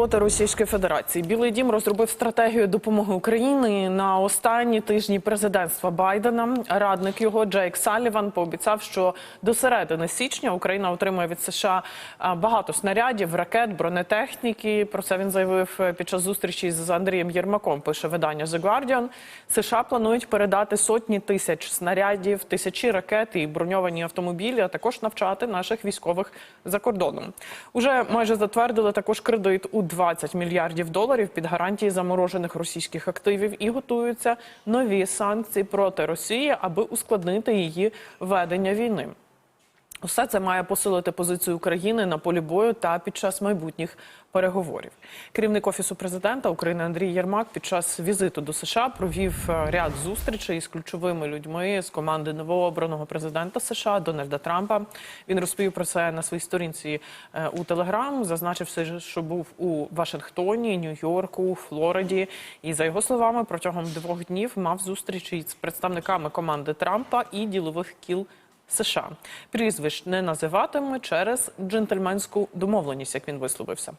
проти Російської Федерації. Білий дім розробив стратегію допомоги Україні на останні тижні президентства Байдена. Радник його Джейк Салліван пообіцяв, що до середини січня Україна отримає від США багато снарядів, ракет, бронетехніки. Про це він заявив е, під час зустрічі з Андрієм Єрмаком. Пише видання The Guardian. США планують передати сотні тисяч снарядів, тисячі ракет і броньовані автомобілі, а також навчати наших військових за кордоном. Уже майже затвердили також кредит у 20 мільярдів доларів під гарантії заморожених російських активів і готуються нові санкції проти Росії, аби ускладнити її ведення війни. Усе це має посилити позицію України на полі бою та під час майбутніх переговорів. Керівник офісу президента України Андрій Єрмак під час візиту до США провів е, ряд зустрічей із ключовими людьми з команди новообраного президента США Дональда Трампа. Він розповів про це на своїй сторінці е, у Телеграм. Зазначив, що був у Вашингтоні, Нью-Йорку, Флориді. І за його словами, протягом двох днів мав зустрічі з представниками команди Трампа і ділових кіл. США прізвищ не називатиме через джентльменську домовленість, як він висловився.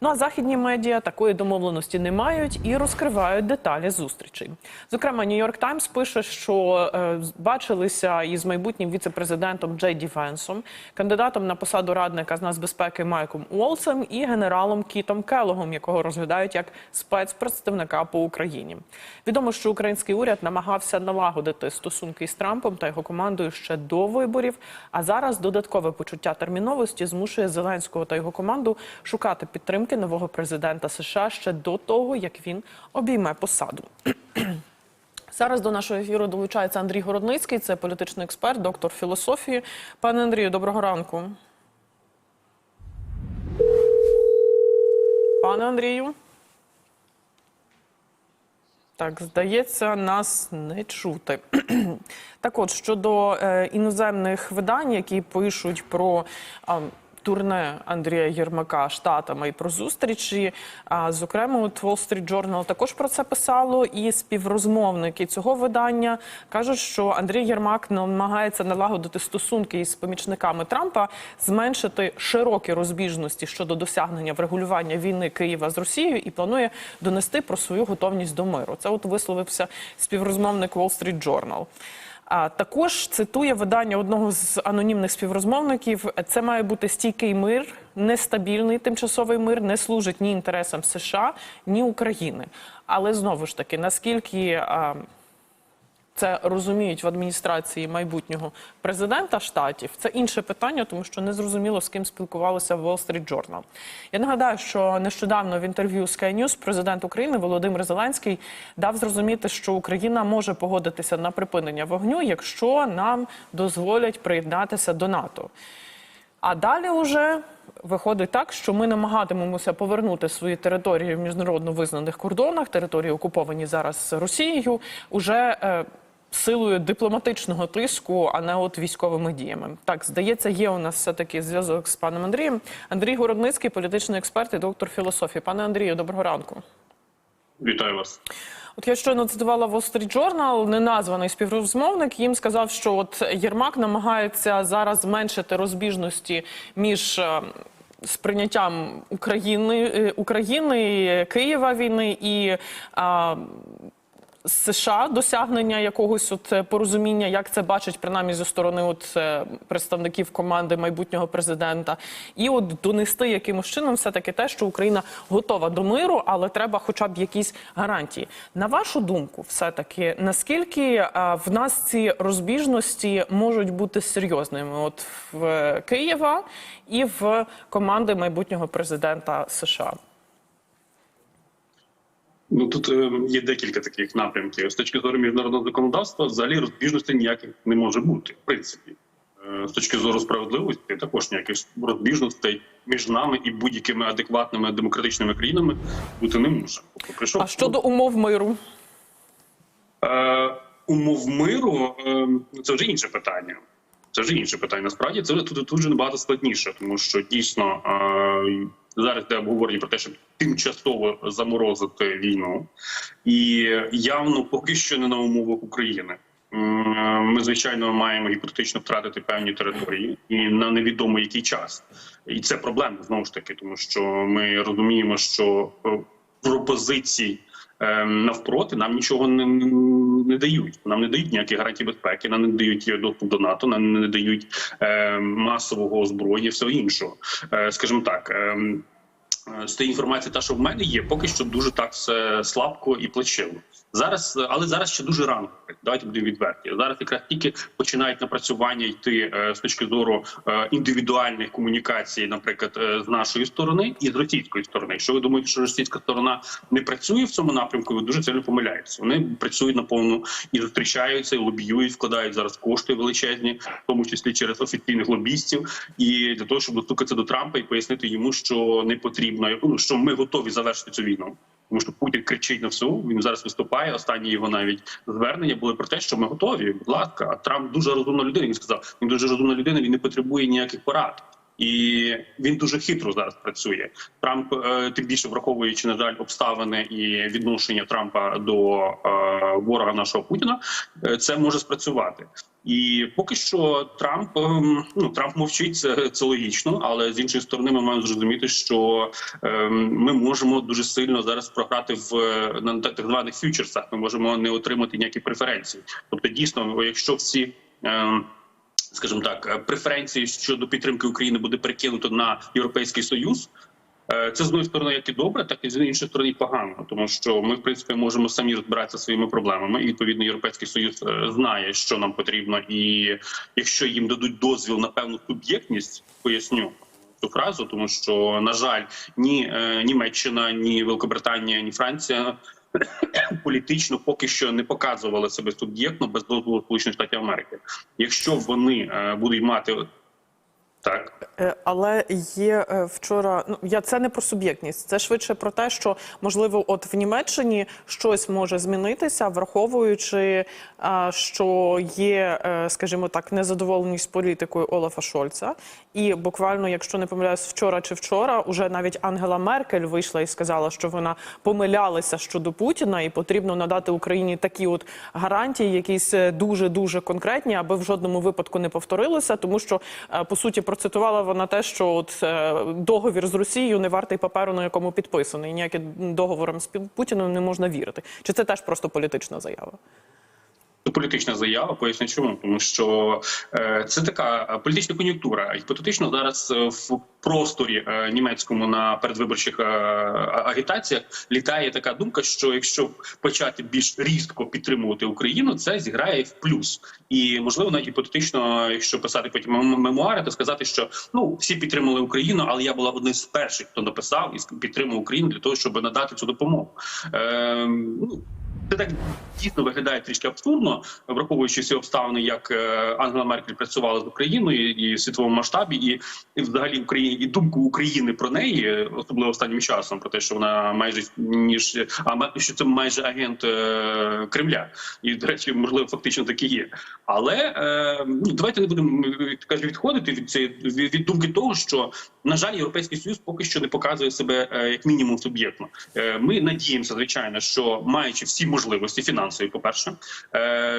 Ну а західні медіа такої домовленості не мають і розкривають деталі зустрічей. Зокрема, Нью-Йорк Таймс пише, що е, бачилися із майбутнім віце-президентом Джей Ді Венсом, кандидатом на посаду радника з нацбезпеки Майком Уолсом і генералом Кітом Келогом, якого розглядають як спецпредставника по Україні. Відомо, що український уряд намагався налагодити стосунки із Трампом та його командою ще до виборів. А зараз додаткове почуття терміновості змушує Зеленського та його команду шукати підтримки нового президента США ще до того, як він обійме посаду. Зараз до нашого ефіру долучається Андрій Городницький, це політичний експерт, доктор філософії. Пане Андрію, доброго ранку. Пане Андрію. Так, здається, нас не чути. так от, щодо е, іноземних видань, які пишуть про е, турне Андрія Єрмака штатами і про зустрічі, а, зокрема, от Wall Street Journal також про це писало, і співрозмовники цього видання кажуть, що Андрій Єрмак намагається налагодити стосунки із помічниками Трампа, зменшити широкі розбіжності щодо досягнення врегулювання війни Києва з Росією і планує донести про свою готовність до миру. Це от висловився співрозмовник Wall Street Journal. А також цитує видання одного з анонімних співрозмовників: це має бути стійкий мир, нестабільний тимчасовий мир, не служить ні інтересам США, ні України. Але знову ж таки, наскільки а, це розуміють в адміністрації майбутнього президента штатів, це інше питання, тому що не зрозуміло, з ким спілкувалися в Wall Street Journal. Я нагадаю, що нещодавно в інтерв'ю Sky News президент України Володимир Зеленський дав зрозуміти, що Україна може погодитися на припинення вогню, якщо нам дозволять приєднатися до НАТО. А далі вже виходить так, що ми намагатимемося повернути свої території в міжнародно визнаних кордонах, території окуповані зараз Росією, уже е, силою дипломатичного тиску, а не от військовими діями. Так, здається, є у нас все таки зв'язок з паном Андрієм. Андрій Городницький, політичний експерт і доктор філософії. Пане Андрію, доброго ранку. Вітаю вас. От я щойно цитувала Wall Street Journal, неназваний співрозмовник. Їм сказав, що от Єрмак намагається зараз зменшити розбіжності між е, сприйняттям України, е, України Києва війни і. а, США досягнення якогось от е, порозуміння, як це бачить принаймні зі сторони от е, представників команди майбутнього президента, і от донести якимось чином все таки те, що Україна готова до миру, але треба, хоча б якісь гарантії. На вашу думку, все таки наскільки е, в нас ці розбіжності можуть бути серйозними? От в Києва і в команди майбутнього президента США. Ну тут е, є декілька таких напрямків. З точки зору міжнародного законодавства, взагалі розбіжностей ніяких не може бути. В принципі, Е, з точки зору справедливості, також ніяких розбіжностей між нами і будь-якими адекватними демократичними країнами бути не може. Тобто, прийшов А щодо умов миру? е, умов миру, е, це вже інше питання. Це вже інше питання. Насправді це тут, тут вже набагато складніше, тому що дійсно е, зараз йде обговорення про те, щоб тимчасово заморозити війну, і явно поки що не на умовах України. ми звичайно маємо гіпотетично втратити певні території і на невідомо який час. І це проблема знову ж таки, тому що ми розуміємо, що е, пропозицій е, навпроти нам нічого не, не дають. Нам не дають ніяких гарантій безпеки, нам не дають доступ до НАТО, нам не дають е, масового озброєння, всього іншого. Скажімо так. З тієї інформації, та що в мене є, поки що дуже так все слабко і плачевно. Зараз, е, але зараз ще дуже рано. Давайте будемо відверті. Зараз якраз тільки починають напрацювання йти е, з точки зору е, індивідуальних комунікацій, наприклад, з нашої сторони і з російської сторони. Якщо ви думаєте, що російська сторона не працює в цьому напрямку, ви дуже сильно помиляєтеся. Вони працюють наповну і зустрічаються, і лобіюють, вкладають зараз кошти величезні, в тому числі через офіційних лобістів, і для того, щоб достукатися до Трампа і пояснити йому, що не потрібно, що ми готові завершити цю війну. Тому що Путін кричить на всю. Він зараз виступає. Останні його навіть звернення були про те, що ми готові. Будь ласка, а Трамп дуже розумна людина. Він сказав, він дуже розумна людина. Він не потребує ніяких порад. І він дуже хитро зараз працює. Трамп е, тим більше враховуючи на жаль обставини і відношення Трампа до е, ворога нашого Путіна, е, це може спрацювати. І поки що Трамп ем, ну Трамп мовчить, це, це логічно, але з іншої сторони, ми маємо зрозуміти, що ем, ми можемо дуже сильно зараз програти в е, на так званих фьючерсах. Ми можемо не отримати ніякі преференції. Тобто, дійсно, якщо всі. Ем, скажімо так, е, преференції щодо підтримки України буде перекинуто на європейський союз. Е, Це з однієї сторони як і добре, так і з іншої сторони погано, тому що ми в принципі можемо самі розбиратися своїми проблемами. І відповідно європейський союз е, знає, що нам потрібно, і якщо їм дадуть дозвіл на певну суб'єктність, поясню цю фразу, тому що на жаль, ні е, Німеччина, ні Великобританія, ні Франція політично поки що не показували себе суб'єктно без дозволу Сполучених Штатів Америки. Якщо вони будуть мати так. Е, Але є е, вчора. Ну я це не про суб'єктність, це швидше про те, що можливо, от в Німеччині щось може змінитися, враховуючи, е, що є, скажімо так, незадоволеність політикою Олафа Шольца. І буквально, якщо не помиляюсь, вчора чи вчора, уже навіть Ангела Меркель вийшла і сказала, що вона помилялася щодо Путіна, і потрібно надати Україні такі от гарантії, якісь дуже дуже конкретні, аби в жодному випадку не повторилося, тому що по суті процитувала вона те, що от е, договір з Росією не вартий паперу, на якому підписаний. Ніяким договорам з Путіним не можна вірити. Чи це теж просто політична заява? Це політична заява. Поясню чому, тому що е, це така політична кон'юнктура. Гіпотетично зараз е, в просторі е, німецькому на передвиборчих е, агітаціях літає така думка, що якщо почати більш різко підтримувати Україну, це зіграє в плюс. І можливо, навіть гіпотетично, якщо писати потім мемуари, то сказати, що ну всі підтримали Україну, але я була одним з перших, хто написав і підтримав Україну для того, щоб надати цю допомогу. Е, ну, це так дійсно виглядає трішки абсурдно, враховуючи всі обставини, як е, Ангела Меркель працювала з Україною і в світовому масштабі, і, і взагалі Україні і думку України про неї, особливо останнім часом, про те, що вона майже ніж а що це майже агент е, Кремля, і до речі, можливо, фактично так є. Але е, ну давайте не будемо то кажуть, відходити від цієї від, від думки того, що на жаль, європейський союз поки що не показує себе е, як мінімум суб'єктно. Е, Ми надіємося, звичайно, що маючи всі можливості фінансові, по перше,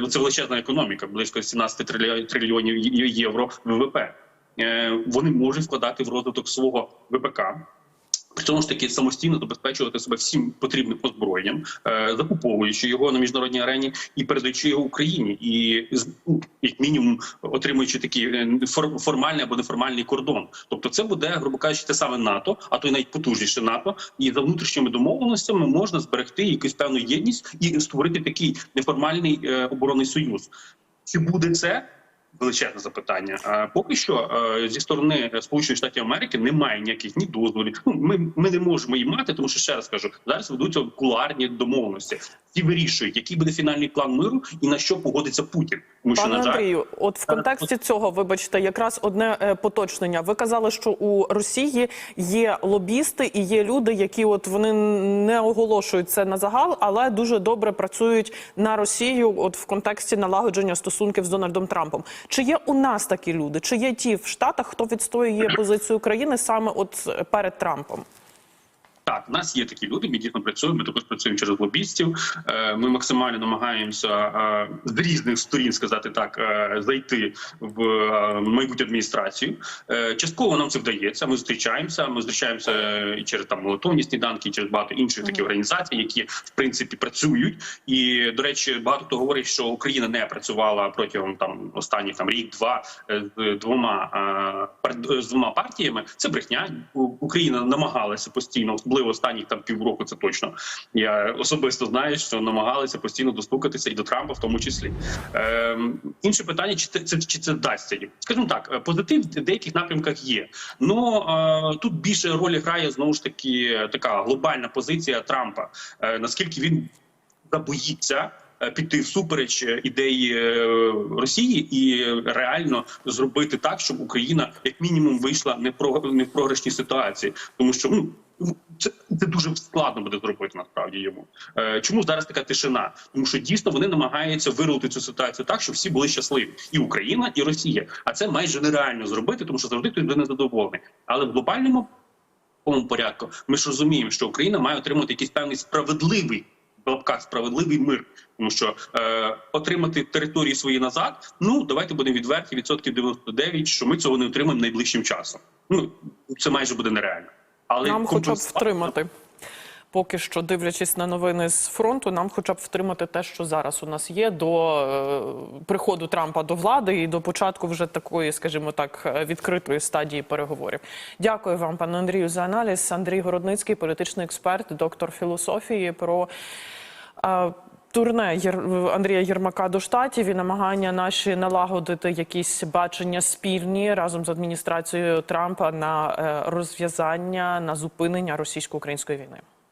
ну це величезна економіка, близько 17 трильйонів- трильйонів євро ВВП. Е, Вони можуть вкладати в розвиток свого ВПК. Цьому ж таки самостійно забезпечувати себе всім потрібним озброєнням, е, закуповуючи його на міжнародній арені і передаючи його Україні, і ну, як мінімум отримуючи такий е, формальний або неформальний кордон. Тобто, це буде, грубо кажучи, те саме НАТО, а то й навіть потужніше НАТО. І за внутрішніми домовленостями можна зберегти якусь певну єдність і створити такий неформальний е, оборонний союз. Чи буде це? Величезне запитання. А поки що е, зі сторони Сполучених Штатів Америки немає ніяких ні дозволів. Ну ми, ми не можемо її мати, тому що ще раз кажу, зараз ведуться кулуарні домовленості. Ті вирішують, який буде фінальний план миру і на що погодиться Путін. Тому що Пане на жаль, Андрію, от в контексті цього, вибачте, якраз одне е, поточнення. Ви казали, що у Росії є лобісти і є люди, які от вони не оголошують це на загал, але дуже добре працюють на Росію, от в контексті налагодження стосунків з Дональдом Трампом. Чи є у нас такі люди? Чи є ті в Штатах, хто відстоює позицію країни саме от перед Трампом? Так, в нас є такі люди. Ми дійсно працюємо. Ми також працюємо через лобістів. Е, Ми максимально намагаємося е, з різних сторін сказати так, е, зайти в майбутню адміністрацію. Частково нам це вдається. Ми зустрічаємося. Ми зустрічаємося і через там молотовні сніданки, і через багато інших таких організацій, які в принципі працюють. І до речі, багато хто говорить, що Україна не працювала протягом там останніх там рік-два з двома з двома партіями. Це брехня. Україна намагалася постійно, особливо останніх там півроку. Це точно я особисто знаю, що намагалися постійно достукатися і до Трампа, в тому числі. Ем, інше питання: чи це, чи це вдасться? Скажімо так, е, позитив в деяких напрямках є. Ну е, тут більше ролі грає знову ж таки така глобальна позиція Трампа. Е, наскільки він забоїться е, піти всупереч е, ідеї е, Росії і реально зробити так, щоб Україна як мінімум вийшла не в програшній ситуації, тому що ну. Це, це дуже складно буде зробити насправді йому. Е, чому зараз така тишина? Тому що дійсно вони намагаються вирулити цю ситуацію так, щоб всі були щасливі, і Україна, і Росія. А це майже нереально зробити, тому що завжди хтось буде незадоволений. Але в глобальному порядку ми ж розуміємо, що Україна має отримати якийсь певний справедливий лапках справедливий мир, тому що е, отримати території свої назад. Ну давайте будемо відверті. Відсотків 99, що ми цього не отримаємо найближчим часом. Ну це майже буде нереально. Але Нам хоча б втримати. Поки що, дивлячись на новини з фронту, нам хоча б втримати те, що зараз у нас є до е, приходу Трампа до влади і до початку вже такої, скажімо так, е, відкритої стадії переговорів. Дякую вам, пане Андрію, за аналіз. Андрій Городницький, політичний експерт, доктор філософії про. Турне Андрія Єрмака до штатів і намагання наші налагодити якісь бачення спільні разом з адміністрацією Трампа на е, розв'язання на зупинення російсько-української війни.